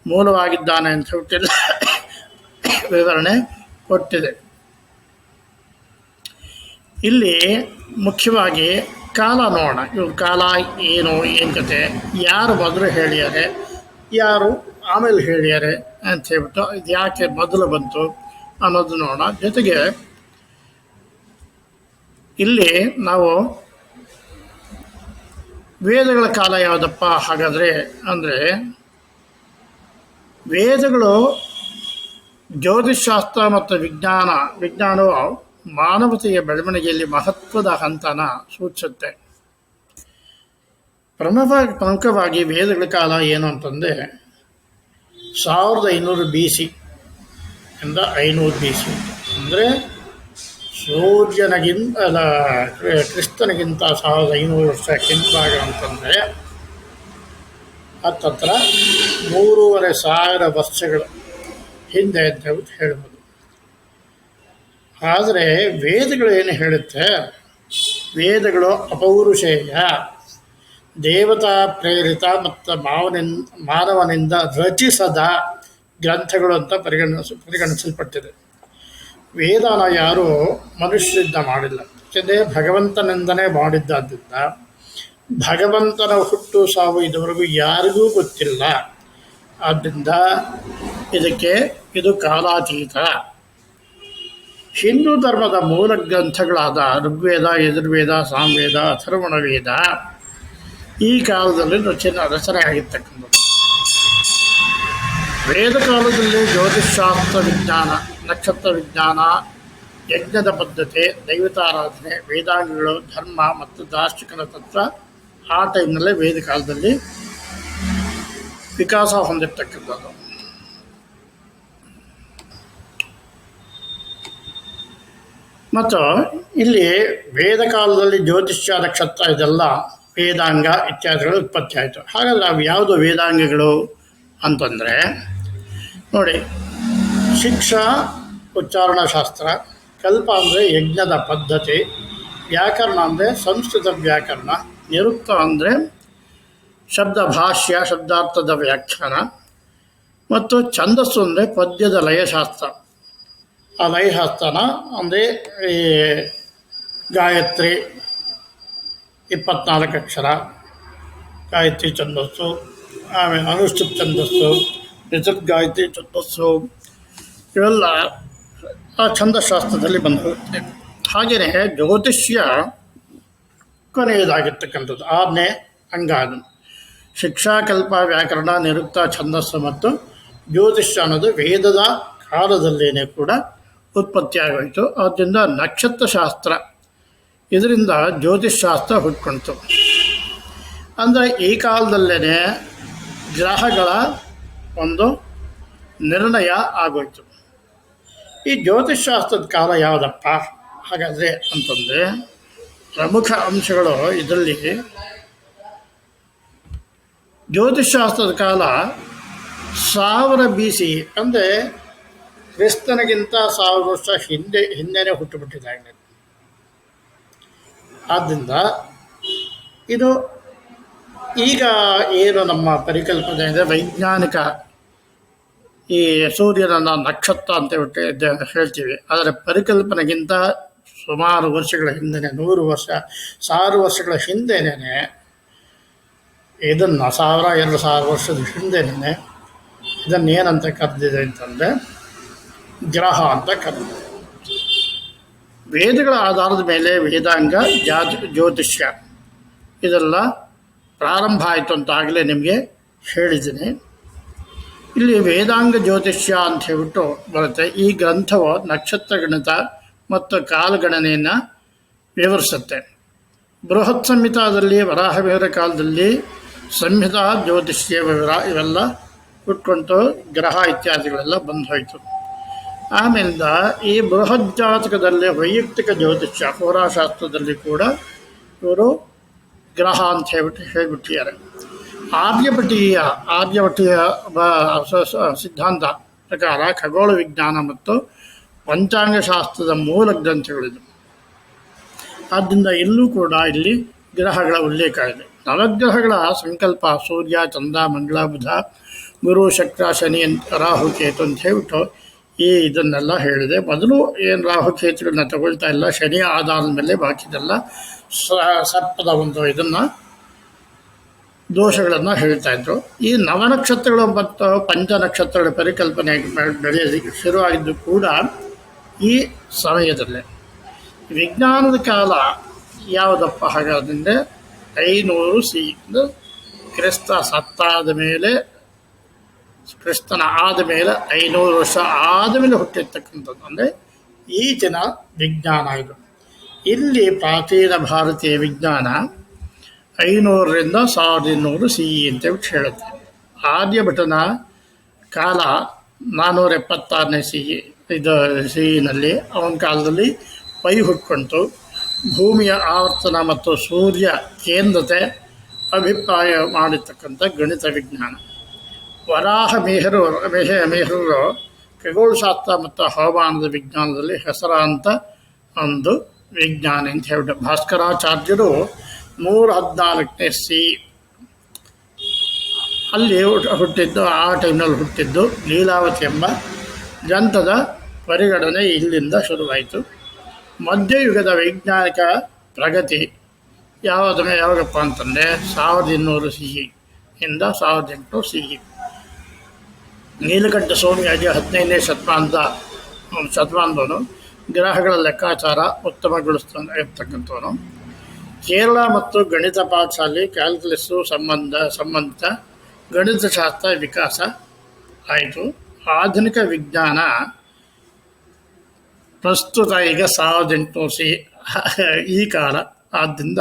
ಮೂಲವಾಗಿದ್ದಾನೆ ಅಂತ ಹೇಳ್ತಿಲ್ಲ ವಿವರಣೆ ಕೊಟ್ಟಿದೆ. ಇಲ್ಲಿ ಮುಖ್ಯವಾಗಿ ಕಾಲ ನೋಡೋಣ. ಇವ್ರ ಕಾಲ, ಏನು ಏನು ಕತೆ ಯಾರು ಮೊದಲು ಹೇಳ್ಯಾರೆ ಯಾರು ಆಮೇಲೆ ಹೇಳ್ಯಾರೆ ಅಂತ ಹೇಳ್ಬಿಟ್ಟು ಇದು ಯಾಕೆ ಮೊದಲು ಬಂತು ಅನ್ನೋದು ನೋಡೋಣ. ಜೊತೆಗೆ ಇಲ್ಲಿ ನಾವು ವೇದಗಳ ಕಾಲ ಯಾವುದಪ್ಪ ಹಾಗಾದರೆ ಅಂದರೆ ವೇದಗಳು ಜ್ಯೋತಿಷ್ಶಾಸ್ತ್ರ ಮತ್ತು ವಿಜ್ಞಾನ, ವಿಜ್ಞಾನವು ಮಾನವತೆಯ ಬೆಳವಣಿಗೆಯಲ್ಲಿ ಮಹತ್ವದ ಹಂತನ ಸೂಚಿಸುತ್ತೆ ಪ್ರಮುಖ ಪ್ರಮುಖವಾಗಿ ವೇದಗಳ ಕಾಲ ಏನು ಅಂತಂದರೆ, ಸಾವಿರದ ಐನೂರು ಬಿ ಸಿ ಇಂದ ಐನೂರು ಬಿ ಸಿ ಅಂದರೆ ಸೂರ್ಯನಗಿಂತ, ಅಲ್ಲ ಕ್ರಿಸ್ತನಿಗಿಂತ ಸಾವಿರದ ಐನೂರು ವರ್ಷ ಹಿಂಭಾಗ ಅಂತಂದರೆ, ಹತ್ತತ್ರ ಮೂರುವರೆ ಸಾವಿರ ವರ್ಷಗಳು ಹಿಂದೆ ಅಂತ ಹೇಳ್ಬೋದು. ಆದರೆ ವೇದಗಳು ಏನು ಹೇಳುತ್ತೆ? ವೇದಗಳು ಅಪೌರುಷೇಯ. ದೇವತಾ ಪ್ರೇರಿತ ಮತ್ತು ಮಾವನಿಂದ ಮಾನವನಿಂದ ರಚಿಸದ ಗ್ರಂಥಗಳು ಅಂತ ಪರಿಗಣಿಸ, ಪರಿಗಣಿಸಲ್ಪಟ್ಟಿದೆ. ವೇದನ ಯಾರು ಮನುಷ್ಯರಿಂದ ಮಾಡಿಲ್ಲ. ಯಾಕೆಂದರೆ ಭಗವಂತನಿಂದನೇ ಮಾಡಿದ್ದಾದ್ದರಿಂದ ಭಗವಂತನ ಹುಟ್ಟು ಸಾವು ಇದುವರೆಗೂ ಯಾರಿಗೂ ಗೊತ್ತಿಲ್ಲ. ಆದ್ದರಿಂದ ಇದಕ್ಕೆ ಇದು ಕಾಲಾತೀತ. ಹಿಂದೂ ಧರ್ಮದ ಮೂಲ ಗ್ರಂಥಗಳಾದ ಋಗ್ವೇದ, ಯಜುರ್ವೇದ ಸಾಮವೇದ ಅಥರ್ವಣ ವೇದ ಈ ಕಾಲದಲ್ಲಿ ರಚನೆ ರಚನೆ ಆಗಿರ್ತಕ್ಕಂಥದ್ದು ವೇದ ಕಾಲದಲ್ಲಿ ಜ್ಯೋತಿಷಾಸ್ತ್ರ ವಿಜ್ಞಾನ, ನಕ್ಷತ್ರ ವಿಜ್ಞಾನ, ಯಜ್ಞದ ಪದ್ಧತಿ, ದೈವತಾರಾಧನೆ, ವೇದಾಂಗಗಳು, ಧರ್ಮ ಮತ್ತು ದಾರ್ಶನಿಕರ ತತ್ವ ಆ ಟೈಮ್ನಲ್ಲೇ ವೇದ ಕಾಲದಲ್ಲಿ ವಿಕಾಸ ಹೊಂದಿರತಕ್ಕಂಥದ್ದು. ಮತ್ತು ಇಲ್ಲಿ ವೇದ ಕಾಲದಲ್ಲಿ ಜ್ಯೋತಿಷ್ಯ ನಕ್ಷತ್ರ ಇದೆಲ್ಲ ವೇದಾಂಗ ಇತ್ಯಾದಿಗಳು ಉತ್ಪತ್ತಿ ಆಯಿತು. ಹಾಗಾದರೆ ಅವು ಯಾವುದು ವೇದಾಂಗಗಳು ಅಂತಂದರೆ, ನೋಡಿ, ಶಿಕ್ಷಾ ಉಚ್ಚಾರಣಾಶಾಸ್ತ್ರ ಕಲ್ಪ ಅಂದರೆ ಯಜ್ಞದ ಪದ್ಧತಿ, ವ್ಯಾಕರಣ ಅಂದರೆ ಸಂಸ್ಕೃತ ವ್ಯಾಕರಣ, ನಿರುಕ್ತ ಅಂದರೆ ಶಬ್ದ ಭಾಷ್ಯ, ಶಬ್ದಾರ್ಥದ ವ್ಯಾಖ್ಯಾನ, ಮತ್ತು ಛಂದಸ್ಸು ಅಂದರೆ ಪದ್ಯದ ಲಯಶಾಸ್ತ್ರ. ಆ ಲಯಶಾಸ್ತ್ರನ ಅಂದರೆ ಈ ಗಾಯತ್ರಿ ಇಪ್ಪತ್ನಾಲ್ಕು ಅಕ್ಷರ, ಗಾಯತ್ರಿ ಛಂದಸ್ಸು, ಆಮೇಲೆ ಅನುಷ್ಠಿತ ಛಂದಸ್ಸು ನಿಸರ್ಗ ಗಾಯತ್ರಿ ಛಂದಸ್ಸು, ಇವೆಲ್ಲ ಆ ಛಂದಶಾಸ್ತ್ರದಲ್ಲಿ ಬಂದಿರುತ್ತೆ. ಹಾಗೆಯೇ ಜ್ಯೋತಿಷ್ಯ ಕೊನೆಯದಾಗಿರ್ತಕ್ಕಂಥದ್ದು. ಆರನೇ ಅಂಗ ಅದು ಶಿಕ್ಷಾಕಲ್ಪ ವ್ಯಾಕರಣ, ನಿರುಕ್ತ, ಛಂದಸ್ಸು ಮತ್ತು ಜ್ಯೋತಿಷ್ಯ ಅನ್ನೋದು ವೇದದ ಕಾಲದಲ್ಲೇನೆ ಕೂಡ ಉತ್ಪತ್ತಿಯಾಗೋಯಿತು ಆದ್ದರಿಂದ ನಕ್ಷತ್ರಶಾಸ್ತ್ರ, ಇದರಿಂದ ಜ್ಯೋತಿಷ್ಶಾಸ್ತ್ರ ಹುಟ್ಕೊಳ್ತು ಅಂದರೆ ಈ ಕಾಲದಲ್ಲೇ ಗ್ರಹಗಳ ಒಂದು ನಿರ್ಣಯ ಆಗೋಯ್ತು. ಈ ಜ್ಯೋತಿಷ್ಶಾಸ್ತ್ರದ ಕಾಲ ಯಾವುದಪ್ಪ? ಹಾಗಾದರೆ ಅಂತಂದರೆ ಪ್ರಮುಖ ಅಂಶಗಳು ಇದರಲ್ಲಿ. ಜ್ಯೋತಿಷ್ಶಾಸ್ತ್ರದ ಕಾಲ ಸಾವಿರ ಬಿ ಸಿ, ಅಂದರೆ ಕ್ರಿಸ್ತನಿಗಿಂತ ಸಾವಿರ ವರ್ಷ ಹಿಂದೆ, ಹಿಂದೆನೆ ಹುಟ್ಟುಬಿಟ್ಟಿದ್ದಾಗಲೇ ಆದ್ದರಿಂದ ಇದು ಈಗ ಏನು ನಮ್ಮ ಪರಿಕಲ್ಪನೆ ಇದೆ? ವೈಜ್ಞಾನಿಕ ಈ ಸೂರ್ಯನ ನಕ್ಷತ್ರ ಅಂತ ಹೇಳ್ತೀವಿ. ಆದರೆ ಪರಿಕಲ್ಪನೆಗಿಂತ ಸುಮಾರು ವರ್ಷಗಳ ಹಿಂದೆ ನೂರು ವರ್ಷ ಸಾವಿರ ವರ್ಷಗಳ ಹಿಂದೆನೇ ಇದನ್ನು ಸಾವಿರ, ಎರಡು ಸಾವಿರ ವರ್ಷದ ಹಿಂದೆನೇ ಇದನ್ನು ಏನಂತ ಕರೆದಿದೆ ಅಂತಂದರೆ ಗ್ರಹ ಅಂತ ಕರೆದಿದೆ ವೇದಗಳ ಆಧಾರದ ಮೇಲೆ ವೇದಾಂಗ ಜಾತಿ ಜ್ಯೋತಿಷ್ಯ ಇದೆಲ್ಲ ಪ್ರಾರಂಭ ಆಯಿತು ಅಂತ ಆಗಲೇ ನಿಮಗೆ ಹೇಳಿದ್ದೀನಿ. ಇಲ್ಲಿ ವೇದಾಂಗ ಜ್ಯೋತಿಷ್ಯ ಅಂತ ಹೇಳ್ಬಿಟ್ಟು ಬರುತ್ತೆ. ಈ ಗ್ರಂಥವು ನಕ್ಷತ್ರ ಗಣಿತ ಮತ್ತು ಕಾಲಗಣನೆಯನ್ನು ವಿವರಿಸುತ್ತೆ. ಬೃಹತ್ ಸಂಹಿತಾದಲ್ಲಿ ವರಾಹವೀರ ಕಾಲದಲ್ಲಿ ಸಂಹಿತಾ ಜ್ಯೋತಿಷ್ಯ ವಿವರ ಇವೆಲ್ಲ ಉಟ್ಕೊಂಡು ಗ್ರಹ ಇತ್ಯಾದಿಗಳೆಲ್ಲ ಬಂದು ಹೋಯಿತು ಆಮೇಲಿಂದ ಈ ಬೃಹತ್ ಜಾತಕದಲ್ಲಿ ವೈಯಕ್ತಿಕ ಜ್ಯೋತಿಷ್ಯ ಹೋರಾಶಾಸ್ತ್ರದಲ್ಲಿ ಕೂಡ ಇವರು ಗ್ರಹ ಅಂತ ಹೇಳ್ಬಿಟ್ಟು ಹೇಳಿಬಿಟ್ಟಿದ್ದಾರೆ. ಆರ್ಯಭಟೀಯ ಆರ್ಯಭಟೀಯ ಸಿದ್ಧಾಂತ ಪ್ರಕಾರ ಖಗೋಳ ವಿಜ್ಞಾನ ಮತ್ತು ಪಂಚಾಂಗಶಾಸ್ತ್ರದ ಮೂಲ ಗ್ರಂಥಗಳಿದು ಆದ್ದರಿಂದ ಇಲ್ಲೂ ಕೂಡ ಇಲ್ಲಿ ಗ್ರಹಗಳ ಉಲ್ಲೇಖ ಇದೆ. ನವಗ್ರಹಗಳ ಸಂಕಲ್ಪ ಸೂರ್ಯ, ಚಂದ್ರ, ಮಂಗಳ, ಬುಧ, ಗುರು, ಶಕ್ರ, ಶನಿ, ರಾಹು, ಕೇತು ಅಂತ ಹೇಳ್ಬಿಟ್ಟು ಈ ಇದನ್ನೆಲ್ಲ ಹೇಳಿದೆ. ಮೊದಲು ಏನು ರಾಹುಕೇತುಗಳನ್ನ ತಗೊಳ್ತಾ ಇಲ್ಲ. ಶನಿ ಆಧಾರದ ಮೇಲೆ ಬಾಕಿದೆಲ್ಲ ಸರ್ಪದ ಒಂದು ಇದನ್ನು ದೋಷಗಳನ್ನು ಹೇಳ್ತಾ ಇದ್ರು. ಈ ನವನಕ್ಷತ್ರಗಳು ಮತ್ತು ಪಂಚ ನಕ್ಷತ್ರಗಳ ಪರಿಕಲ್ಪನೆ ಬೆಳೆಯೋದಕ್ಕೆ ಶುರುವಾಗಿದ್ದು ಕೂಡ ಈ ಸಮಯದಲ್ಲೇ. ವಿಜ್ಞಾನದ ಕಾಲ ಯಾವುದಪ್ಪ ಹಾಗಾದ್ರೆ, ಐನೂರು ಸಿ, ಕ್ರಿಸ್ತ ಸತ್ತಾದ ಮೇಲೆ ಕ್ರಿಸ್ತನ ಆದ ಮೇಲೆ ಐನೂರು ವರ್ಷ ಆದ ಮೇಲೆ ಹುಟ್ಟಿರ್ತಕ್ಕಂಥದ್ದು. ಅಂದರೆ ಈಚಿನ ವಿಜ್ಞಾನ ಇದು. ಇಲ್ಲಿ ಪ್ರಾಚೀನ ಭಾರತೀಯ ವಿಜ್ಞಾನ ಐನೂರರಿಂದ ಸಾವಿರದ ಇನ್ನೂರು ಸಿ ಇ ಅಂತೇಳಿ ಹೇಳುತ್ತೆ. ಆರ್ಯಭಟನ ಕಾಲ ನಾನ್ನೂರ ಎಪ್ಪತ್ತಾರನೇ ಸಿ ಇದು ಸಿ ಇನಲ್ಲಿ ಅವನ ಕಾಲದಲ್ಲಿ ಪೈ ಹುಟ್ಕೊಂತು. ಭೂಮಿಯ ಆವರ್ತನ ಮತ್ತು ಸೂರ್ಯ ಕೇಂದ್ರತೆ ಅಭಿಪ್ರಾಯ ಮಾಡಿರ್ತಕ್ಕಂಥ ಗಣಿತ ವಿಜ್ಞಾನ. ವರಾಹ ಮೇಹರು ಮೇಹ ಮೇಹರು ಖಗೋಳಶಾಸ್ತ್ರ ಮತ್ತು ಹವಾಮಾನದ ವಿಜ್ಞಾನದಲ್ಲಿ ಹೆಸರಾಂತ ಒಂದು ವಿಜ್ಞಾನ ಅಂತ ಹೇಳ್ಬಿಟ್ಟು ಭಾಸ್ಕರಾಚಾರ್ಯರು ನೂರ ಹದಿನಾಲ್ಕನೇ ಸಿ ಅಲ್ಲಿ ಹುಟ್- ಹುಟ್ಟಿದ್ದು, ಆ ಟೈಮ್ನಲ್ಲಿ ಹುಟ್ಟಿದ್ದು ಲೀಲಾವತಿ ಎಂಬ ಗ್ರಂಥದ ಪರಿಗಣನೆ ಇಲ್ಲಿಂದ ಶುರುವಾಯಿತು. ಮಧ್ಯಯುಗದ ವೈಜ್ಞಾನಿಕ ಪ್ರಗತಿ ಯಾವಾಗ ಯಾವಾಗಪ್ಪ ಅಂತಂದರೆ ಸಾವಿರದ ಇನ್ನೂರು ಸಿಹಿ ಇಂದ ಸಾವಿರದ ಎಂಟುನೂರು ಸಿ ನೀಲಕಂಠ ಸ್ವಾಮಿಯಾಗಿ ಹದಿನೈದನೇ ಶತಮಾನದ ಶತಮಾನದವನು. ಗ್ರಹಗಳ ಲೆಕ್ಕಾಚಾರ ಉತ್ತಮಗೊಳಿಸ್ತಾ ಇರ್ತಕ್ಕಂಥವನು. ಕೇರಳ ಮತ್ತು ಗಣಿತ ಪಾಠಶಾಲೆ ಕ್ಯಾಲ್ಕುಲಸ್ಸು ಸಂಬಂಧ, ಸಂಬಂಧಿತ ಗಣಿತಶಾಸ್ತ್ರ ವಿಕಾಸ ಆಯಿತು. ಆಧುನಿಕ ವಿಜ್ಞಾನ ಪ್ರಸ್ತುತ ಈಗ ಸಾವಿರದ ಎಂಟುನೂರು ಸಿ, ಈ ಕಾಲ ಆದ್ದರಿಂದ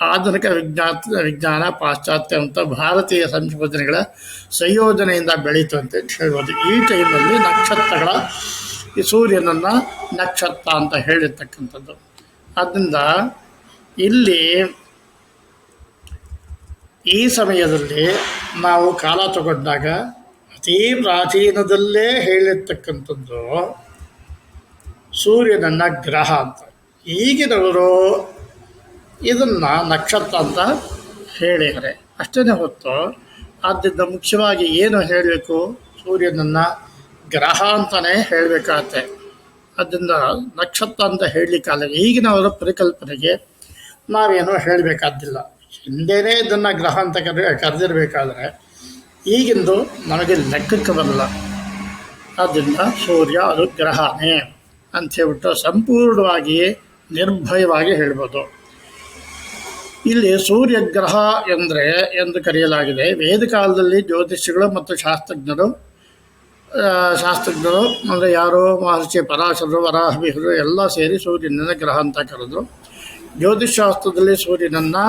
ಆಧುನಿಕ ವಿಜ್ಞಾನ ವಿಜ್ಞಾನ, ಪಾಶ್ಚಾತ್ಯ ಅಂತ ಭಾರತೀಯ ಸಂಶೋಧನೆಗಳ ಸಂಯೋಜನೆಯಿಂದ ಬೆಳೀತು ಅಂತ ಹೇಳ್ಬೋದು. ಈ ಟೈಮಲ್ಲಿ ನಕ್ಷತ್ರಗಳ ಈ ಸೂರ್ಯನನ್ನು ನಕ್ಷತ್ರ ಅಂತ ಹೇಳಿರ್ತಕ್ಕಂಥದ್ದು. ಆದ್ದರಿಂದ ಇಲ್ಲಿ ಈ ಸಮಯದಲ್ಲಿ ನಾವು ಕಾಲ ತಗೊಂಡಾಗ ಅತೀ ಪ್ರಾಚೀನದಲ್ಲೇ ಹೇಳಿರ್ತಕ್ಕಂಥದ್ದು ಸೂರ್ಯನನ್ನ ಗ್ರಹ ಅಂತ. ಈಗಿನವರು ಇದನ್ನು ನಕ್ಷತ್ರ ಅಂತ ಹೇಳಿದರೆ ಅಷ್ಟೇ ಹೊತ್ತು ಆದ್ದರಿಂದ ಮುಖ್ಯವಾಗಿ ಏನು ಹೇಳಬೇಕು? ಸೂರ್ಯನನ್ನು ಗ್ರಹ ಅಂತಲೇ ಹೇಳಬೇಕಾಗತ್ತೆ. ಅದರಿಂದ ನಕ್ಷತ್ರ ಅಂತ ಹೇಳಲಿಕ್ಕಾಗಲ್ಲ. ಈಗಿನವರ ಪರಿಕಲ್ಪನೆಗೆ ನಾವೇನೋ ಹೇಳಬೇಕಾದ್ದಿಲ್ಲ. ಹಿಂದೆನೇ ಇದನ್ನು ಗ್ರಹ ಅಂತ ಕರೆ ಕರೆದಿರಬೇಕಾದ್ರೆ ಈಗಿಂದು ನಮಗೆ ಲೆಕ್ಕಕ್ಕೆ ಬರಲ್ಲ. ಆದ್ದರಿಂದ ಸೂರ್ಯ ಅದು ಗ್ರಹನೇ ಅಂತ ಹೇಳ್ಬಿಟ್ಟು ಸಂಪೂರ್ಣವಾಗಿ ನಿರ್ಭಯವಾಗಿ ಹೇಳ್ಬೋದು. ಇಲ್ಲಿ ಸೂರ್ಯಗ್ರಹ ಎಂದರೆ ಎಂದು ಕರೆಯಲಾಗಿದೆ. ವೇದ ಕಾಲದಲ್ಲಿ ಜ್ಯೋತಿಷಿಗಳು ಮತ್ತು ಶಾಸ್ತ್ರಜ್ಞರು ಶಾಸ್ತ್ರಜ್ಞರು ಅಂದರೆ ಯಾರು ಮಹರ್ಷಿ ಪರಾಶರರು ವರಾಹಮಿಹರು ಎಲ್ಲ ಸೇರಿ ಸೂರ್ಯನನ್ನು ಗ್ರಹ ಅಂತ ಕರೆದ್ರು. ಜ್ಯೋತಿಷಾಸ್ತ್ರದಲ್ಲಿ ಸೂರ್ಯನನ್ನು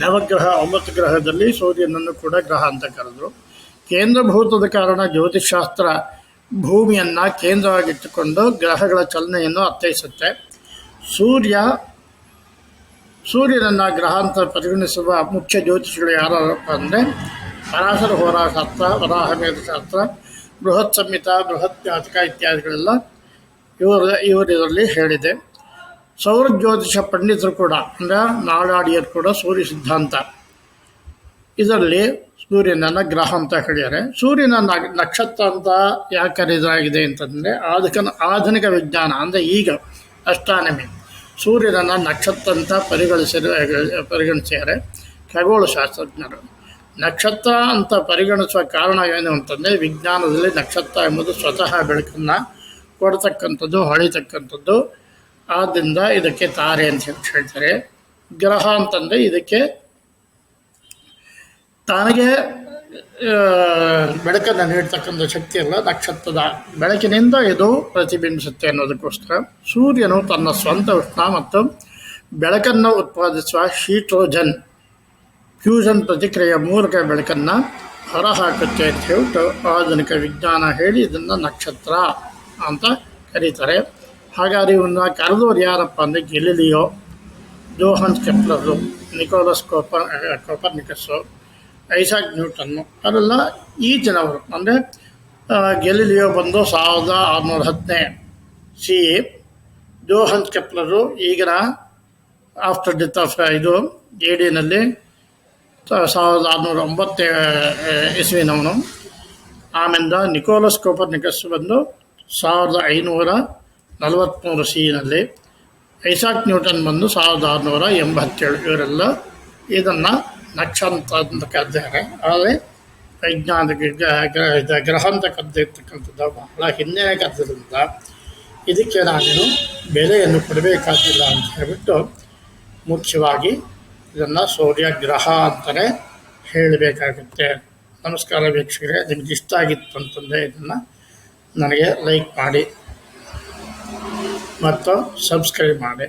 ನವಗ್ರಹ, ಒಂಬತ್ತು ಗ್ರಹದಲ್ಲಿ ಸೂರ್ಯನನ್ನು ಕೂಡ ಗ್ರಹ ಅಂತ ಕರೆದ್ರು. ಕೇಂದ್ರಭೂತದ ಕಾರಣ ಜ್ಯೋತಿಷಾಸ್ತ್ರ ಭೂಮಿಯನ್ನು ಕೇಂದ್ರವಾಗಿಟ್ಟುಕೊಂಡು ಗ್ರಹಗಳ ಚಲನೆಯನ್ನು ಅರ್ಥೈಸುತ್ತೆ. ಸೂರ್ಯ ಸೂರ್ಯನನ್ನು ಗ್ರಹ ಅಂತ ಪರಿಗಣಿಸುವ ಮುಖ್ಯ ಜ್ಯೋತಿಷಿಗಳು ಯಾರಪ್ಪ ಅಂದರೆ ಪರಾಶರ ಹೋರಾಶಾಸ್ತ್ರ ವರಾಹಮೇಧಶಾಸ್ತ್ರ ಬೃಹತ್ ಸಂಹಿತ, ಬೃಹತ್ ಜಾತಕ ಇತ್ಯಾದಿಗಳೆಲ್ಲ ಇವರ ಇವರು ಇದರಲ್ಲಿ ಹೇಳಿದೆ. ಸೌರ ಜ್ಯೋತಿಷ ಪಂಡಿತರು ಕೂಡ, ಅಂದರೆ ನಾಡಾಡಿಯರು ಕೂಡ ಸೂರ್ಯ ಸಿದ್ಧಾಂತ. ಇದರಲ್ಲಿ ಸೂರ್ಯನನ್ನು ಗ್ರಹ ಅಂತ ಹೇಳಿದ್ದಾರೆ. ಸೂರ್ಯನ ನಕ್ಷತ್ರ ಅಂತ ಯಾಕೆ ಕರೆಯಲಾಗಿದೆ ಅಂತಂದರೆ ಆಧುನಿಕ ಆಧುನಿಕ ವಿಜ್ಞಾನ, ಅಂದರೆ ಈಗ ಅಷ್ಟಾನಮಿ ಸೂರ್ಯನನ್ನು ನಕ್ಷತ್ರ ಅಂತ ಪರಿಗಣಿಸಿದ ಪರಿಗಣಿಸಿದ್ದಾರೆ. ಖಗೋಳ ಶಾಸ್ತ್ರಜ್ಞರು. ನಕ್ಷತ್ರ ಅಂತ ಪರಿಗಣಿಸುವ ಕಾರಣ ಏನು ಅಂತಂದರೆ, ವಿಜ್ಞಾನದಲ್ಲಿ ನಕ್ಷತ್ರ ಎಂಬುದು ಸ್ವತಃ ಬೆಳಕನ್ನು ಕೊಡ್ತಕ್ಕಂಥದ್ದು, ಹೊಳಿತಕ್ಕಂಥದ್ದು. ಆದ್ದರಿಂದ ಇದಕ್ಕೆ ತಾರೆ ಅಂತ ಹೇಳಿ ಹೇಳ್ತಾರೆ. ಗ್ರಹ ಅಂತಂದರೆ ಇದಕ್ಕೆ ತನಗೆ ಬೆಳಕನ್ನು ನೀಡ್ತಕ್ಕಂಥ ಶಕ್ತಿ ಅಲ್ಲ, ನಕ್ಷತ್ರದ ಬೆಳಕಿನಿಂದ ಇದು ಪ್ರತಿಬಿಂಬಿಸುತ್ತೆ ಅನ್ನೋದಕ್ಕೋಸ್ಕರ ಸೂರ್ಯನು ತನ್ನ ಸ್ವಂತ ಉಷ್ಣ ಮತ್ತು ಬೆಳಕನ್ನು ಉತ್ಪಾದಿಸುವ ಶೀಟ್ರೋಜನ್ ಫ್ಯೂಷನ್ ಪ್ರತಿಕ್ರಿಯೆಯ ಮೂಲಕ ಬೆಳಕನ್ನು ಹೊರಹಾಕುತ್ತೆ ಅಂತ ಹೇಳ್ಬಿಟ್ಟು ಆಧುನಿಕ ವಿಜ್ಞಾನ ಹೇಳಿ ಇದನ್ನು ನಕ್ಷತ್ರ ಅಂತ ಕರೀತಾರೆ. ಹಾಗಾದ್ರೆ ಇವನ್ನ ಕರೆದವ್ರು ಯಾರಪ್ಪ ಅಂದರೆ Galileo Johan Kepler, Nicolaus Coper Copernicus Isaac Newton. ಅವರೆಲ್ಲ ಈಚಿನವರು ಅಂದರೆ ಗೆಲಿಲಿಯೋ ಬಂದು ಸಾವಿರದ ಆರುನೂರ ಹತ್ತನೇ ಸಿ ಜೋಹನ್ ಕೆಪ್ಲರು ಈಗಿನ ಆಫ್ಟರ್ ಡೆತ್ ಆಫ್ ಇದು ಎ ಡಿನಲ್ಲಿ ಸಾವಿರದ ಆರುನೂರ ಒಂಬತ್ತೇ ಇಸ್ವಿನವನು. ಆಮೇಲೆ ನಿಕೋಲಸ್ ಕೋಪರ್ನಿಕಸ್ ಬಂದು ಸಾವಿರದ ಐನೂರ ನಲವತ್ತ್ಮೂರು ಸಿನಲ್ಲಿ ಐಸಾಕ್ ನ್ಯೂಟನ್ ಬಂದು ಸಾವಿರದ ಆರುನೂರ ಎಂಬತ್ತೇಳು. ಇವರೆಲ್ಲ ಇದನ್ನು ನಕ್ಷತ್ರ ಅಂತ ಕರೆದಿದ್ದಾರೆ. ಆದರೆ ವೈಜ್ಞಾನಿಕ ಗ್ರಹ ಅಂತ ಕರೆದಿರ್ತಕ್ಕಂಥದ್ದು ಬಹಳ ಹಿನ್ನೆಲೆ ಕರೆದಿರೋದ್ರಿಂದ ಇದಕ್ಕೆ ನಾನೇನು ಬೆಲೆಯನ್ನು ಕೊಡಬೇಕಾಗಿಲ್ಲ ಅಂತ ಹೇಳ್ಬಿಟ್ಟು ಮುಖ್ಯವಾಗಿ ಇದನ್ನು ಸೂರ್ಯಗ್ರಹ ಅಂತಲೇ ಹೇಳಬೇಕಾಗುತ್ತೆ. ನಮಸ್ಕಾರ ವೀಕ್ಷಕರೇ, ನಿಮ್ಗೆ ಇಷ್ಟ ಆಗಿತ್ತು ಅಂತಂದರೆ ಇದನ್ನು ನನಗೆ ಲೈಕ್ ಮಾಡಿ ಮತ್ತು ಸಬ್ಸ್ಕ್ರೈಬ್ ಮಾಡಿ.